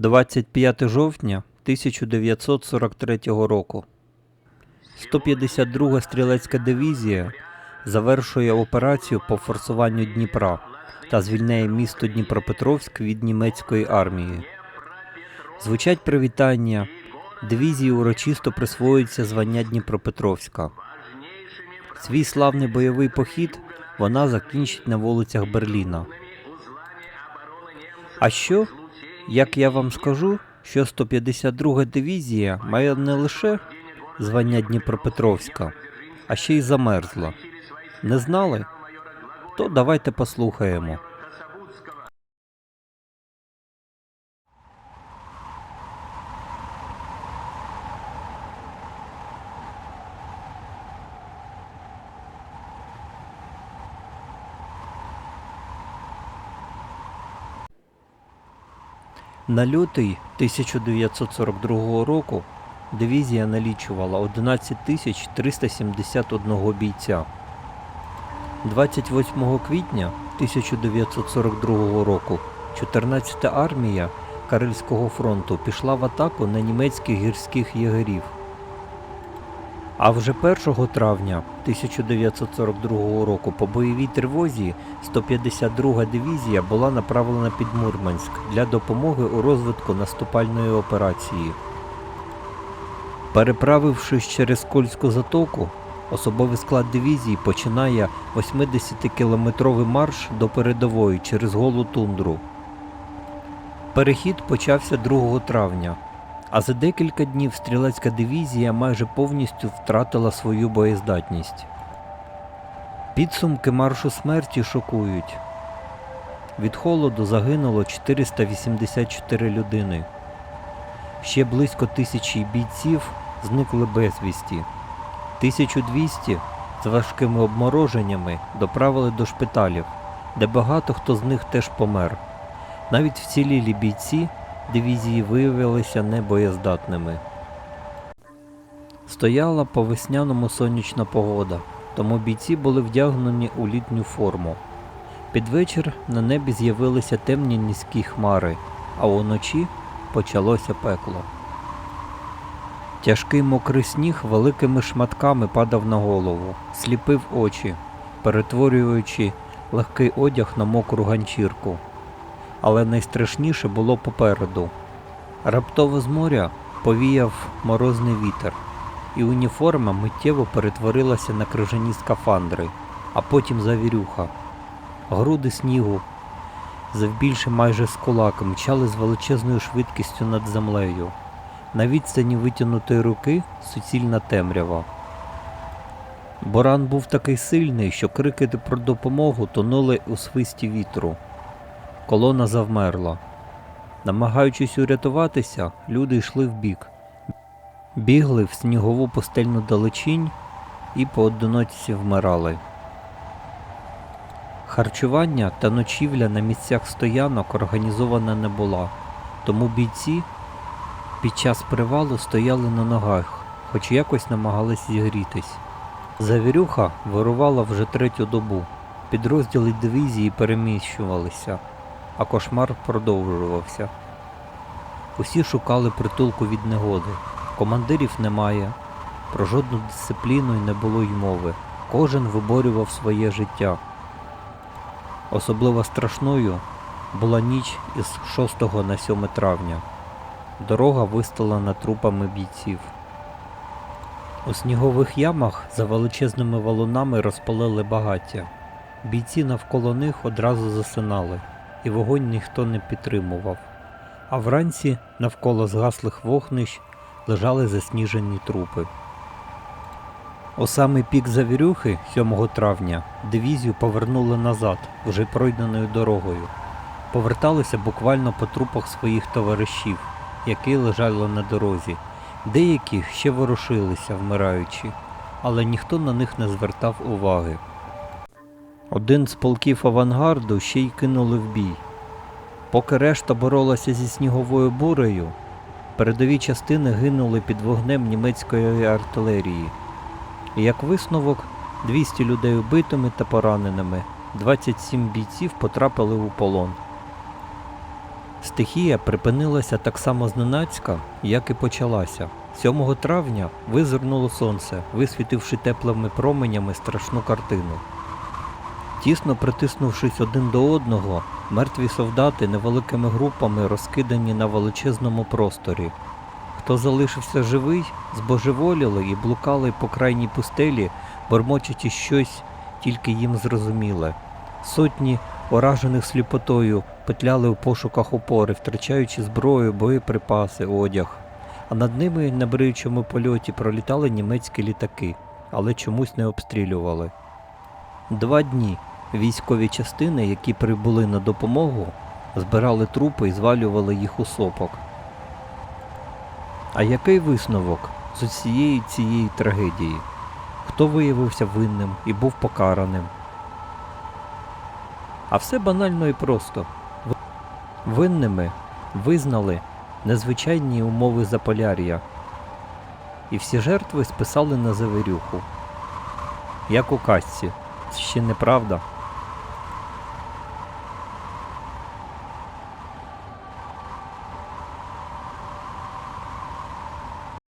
25 жовтня 1943 року. 152 стрілецька дивізія завершує операцію по форсуванню Дніпра та звільняє місто Дніпропетровськ від німецької армії. Звучать привітання. Дивізії урочисто присвоюється звання Дніпропетровська. Свій славний бойовий похід вона закінчить на вулицях Берліна. А що, як я вам скажу, що 152 дивізія має не лише звання Дніпропетровська, а ще й замерзла. Не знали? То давайте послухаємо. На лютий 1942 року дивізія налічувала 11 371 бійця. 28 квітня 1942 року 14-та армія Карельського фронту пішла в атаку на німецьких гірських єгерів. А вже 1 травня 1942 року по бойовій тривозі 152 дивізія була направлена під Мурманськ для допомоги у розвитку наступальної операції. Переправившись через Кольську затоку, особовий склад дивізії починає 80-кілометровий марш до передової через голу тундру. Перехід почався 2 травня, а за декілька днів стрілецька дивізія майже повністю втратила свою боєздатність. Підсумки маршу смерті шокують. Від холоду загинуло 484 людини. Ще близько тисячі бійців зникли безвісті. 1200 з важкими обмороженнями доправили до шпиталів, де багато хто з них теж помер. Навіть вцілілі бійці дивізії виявилися небоєздатними. Стояла по весняному сонячна погода, тому бійці були вдягнені у літню форму. Під вечір на небі з'явилися темні низькі хмари, а уночі почалося пекло. Тяжкий мокрий сніг великими шматками падав на голову, сліпив очі, перетворюючи легкий одяг на мокру ганчірку. Але найстрашніше було попереду. Раптово з моря повіяв морозний вітер, і уніформа миттєво перетворилася на крижані скафандри, а потім завірюха. Груди снігу, завбільше майже з кулака, мчали з величезною швидкістю над землею. На відстані витягнутої руки суцільна темрява. Боран був такий сильний, що крики про допомогу тонули у свисті вітру. Колона завмерла. Намагаючись урятуватися, люди йшли вбік. Бігли в снігову пустельну далечінь і поодиночці вмирали. Харчування та ночівля на місцях стоянок організована не була, тому бійці під час привалу стояли на ногах, хоч якось намагались зігрітись. Завірюха вирувала вже третю добу. Підрозділи дивізії переміщувалися, а кошмар продовжувався. Усі шукали притулку від негоди. Командирів немає. Про жодну дисципліну й не було й мови. Кожен виборював своє життя. Особливо страшною була ніч із 6 на 7 травня. Дорога вистелена трупами бійців. У снігових ямах за величезними валунами розпалили багаття. Бійці навколо них одразу засинали, і вогонь ніхто не підтримував. А вранці навколо згаслих вогнищ лежали засніжені трупи. У самий пік завірюхи 7 травня дивізію повернули назад, вже пройденою дорогою. Поверталися буквально по трупах своїх товаришів, які лежали на дорозі. Деякі ще ворушилися, вмираючи, але ніхто на них не звертав уваги. Один з полків авангарду ще й кинули в бій. Поки решта боролася зі сніговою бурею, передові частини гинули під вогнем німецької артилерії. І як висновок, 200 людей убитими та пораненими, 27 бійців потрапили у полон. Стихія припинилася так само зненацька, як і почалася. 7 травня визирнуло сонце, висвітивши теплими променями страшну картину. Тісно притиснувшись один до одного, мертві солдати невеликими групами розкидані на величезному просторі. Хто залишився живий, збожеволіли і блукали по крайній пустелі, бормочучи щось тільки їм зрозуміле. Сотні уражених сліпотою петляли у пошуках опори, втрачаючи зброю, боєприпаси, одяг. А над ними на бриючому польоті пролітали німецькі літаки, але чомусь не обстрілювали. Два дні військові частини, які прибули на допомогу, збирали трупи і звалювали їх у сопок. А який висновок з усієї цієї трагедії? Хто виявився винним і був покараним? А все банально і просто. Винними визнали незвичайні умови Заполяр'я, і всі жертви списали на Заверюху. Як у казці, ще неправда.